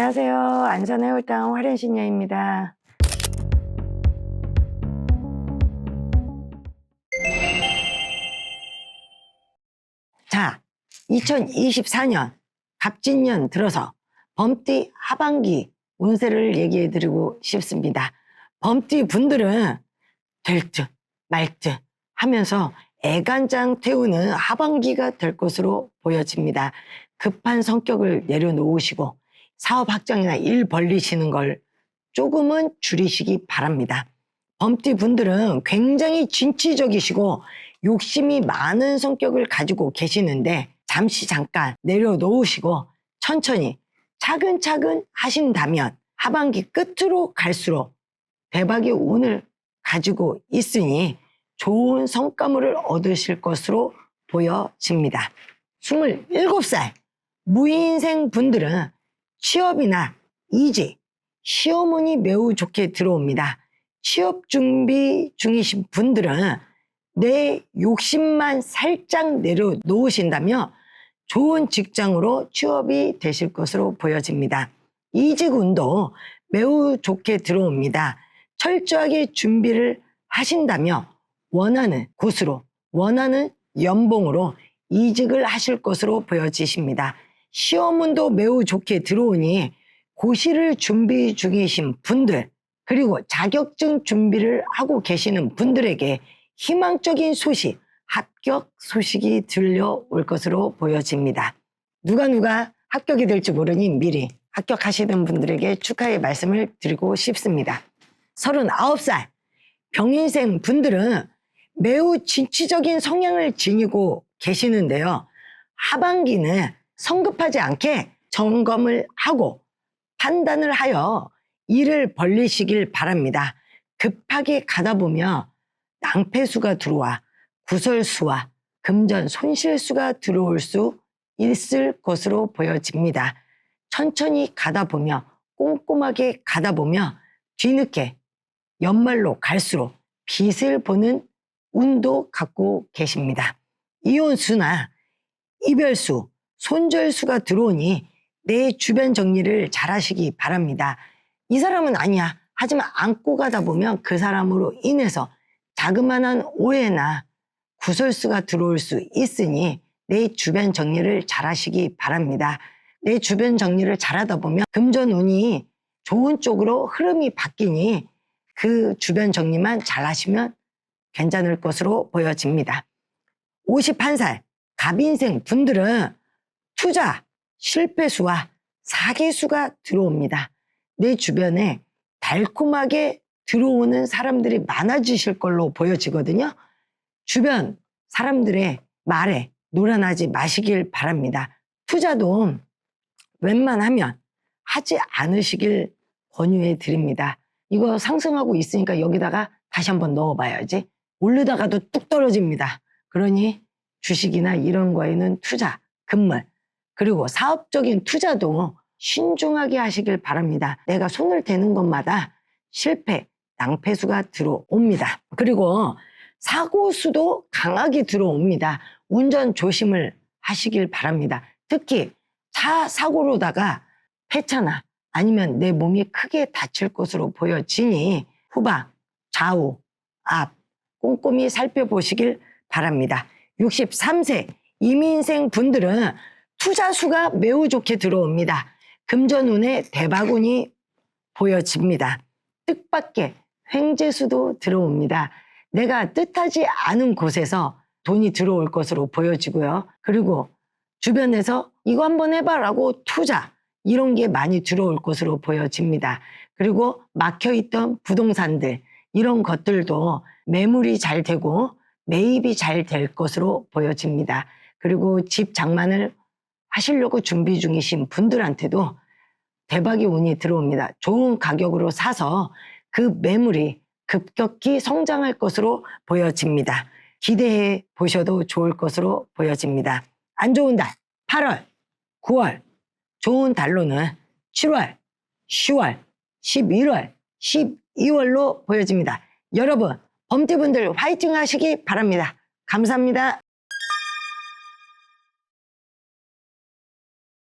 안녕하세요. 안전해울당 화련신녀입니다. 자, 2024년 갑진년 들어서 범띠 하반기 운세를 얘기해 드리고 싶습니다. 범띠 분들은 될 듯 말 듯 하면서 애간장 태우는 하반기가 될 것으로 보여집니다. 급한 성격을 내려놓으시고 사업 확장이나 일 벌리시는 걸 조금은 줄이시기 바랍니다. 범띠 분들은 굉장히 진취적이시고 욕심이 많은 성격을 가지고 계시는데 잠시 잠깐 내려놓으시고 천천히 차근차근 하신다면 하반기 끝으로 갈수록 대박의 운을 가지고 있으니 좋은 성과물을 얻으실 것으로 보여집니다. 27살 무인생 분들은 취업이나 이직, 시험운이 매우 좋게 들어옵니다. 취업 준비 중이신 분들은 내 욕심만 살짝 내려놓으신다면 좋은 직장으로 취업이 되실 것으로 보여집니다. 이직 운도 매우 좋게 들어옵니다. 철저하게 준비를 하신다면 원하는 곳으로, 원하는 연봉으로 이직을 하실 것으로 보여지십니다. 시험운도 매우 좋게 들어오니 고시를 준비 중이신 분들, 그리고 자격증 준비를 하고 계시는 분들에게 희망적인 소식, 합격 소식이 들려올 것으로 보여집니다. 누가 누가 합격이 될지 모르니 미리 합격하시는 분들에게 축하의 말씀을 드리고 싶습니다. 39살 병인생 분들은 매우 진취적인 성향을 지니고 계시는데요. 하반기는 성급하지 않게 점검을 하고 판단을 하여 일을 벌리시길 바랍니다. 급하게 가다 보면 낭패수가 들어와 구설수와 금전 손실수가 들어올 수 있을 것으로 보여집니다. 천천히 가다 보면 꼼꼼하게 가다 보면 뒤늦게 연말로 갈수록 빚을 보는 운도 갖고 계십니다. 이혼수나 이별수, 손절수가 들어오니 내 주변 정리를 잘 하시기 바랍니다. 이 사람은 아니야. 하지만 안고 가다 보면 그 사람으로 인해서 자그마한 오해나 구설수가 들어올 수 있으니 내 주변 정리를 잘 하시기 바랍니다. 내 주변 정리를 잘 하다 보면 금전운이 좋은 쪽으로 흐름이 바뀌니 그 주변 정리만 잘 하시면 괜찮을 것으로 보여집니다. 51살 갑인생 분들은 투자 실패수와 사기수가 들어옵니다. 내 주변에 달콤하게 들어오는 사람들이 많아지실 걸로 보여지거든요. 주변 사람들의 말에 노란하지 마시길 바랍니다. 투자도 웬만하면 하지 않으시길 권유해 드립니다. 이거 상승하고 있으니까 여기다가 다시 한번 넣어봐야지. 올르다가도 뚝 떨어집니다. 그러니 주식이나 이런 거에는 투자, 금물, 그리고 사업적인 투자도 신중하게 하시길 바랍니다. 내가 손을 대는 것마다 실패, 낭패수가 들어옵니다. 그리고 사고수도 강하게 들어옵니다. 운전 조심을 하시길 바랍니다. 특히 차 사고로다가 폐차나 아니면 내 몸이 크게 다칠 것으로 보여지니 후방, 좌우, 앞 꼼꼼히 살펴보시길 바랍니다. 63세 이민생 분들은 투자 수가 매우 좋게 들어옵니다. 금전운에 대박운이 보여집니다. 뜻밖의 횡재수도 들어옵니다. 내가 뜻하지 않은 곳에서 돈이 들어올 것으로 보여지고요. 그리고 주변에서 이거 한번 해봐라고 투자 이런 게 많이 들어올 것으로 보여집니다. 그리고 막혀있던 부동산들 이런 것들도 매물이 잘 되고 매입이 잘 될 것으로 보여집니다. 그리고 집 장만을 하시려고 준비 중이신 분들한테도 대박의 운이 들어옵니다. 좋은 가격으로 사서 그 매물이 급격히 성장할 것으로 보여집니다. 기대해 보셔도 좋을 것으로 보여집니다. 안 좋은 달 8월, 9월, 좋은 달로는 7월, 10월, 11월, 12월로 보여집니다. 여러분, 범띠분들 화이팅 하시기 바랍니다. 감사합니다.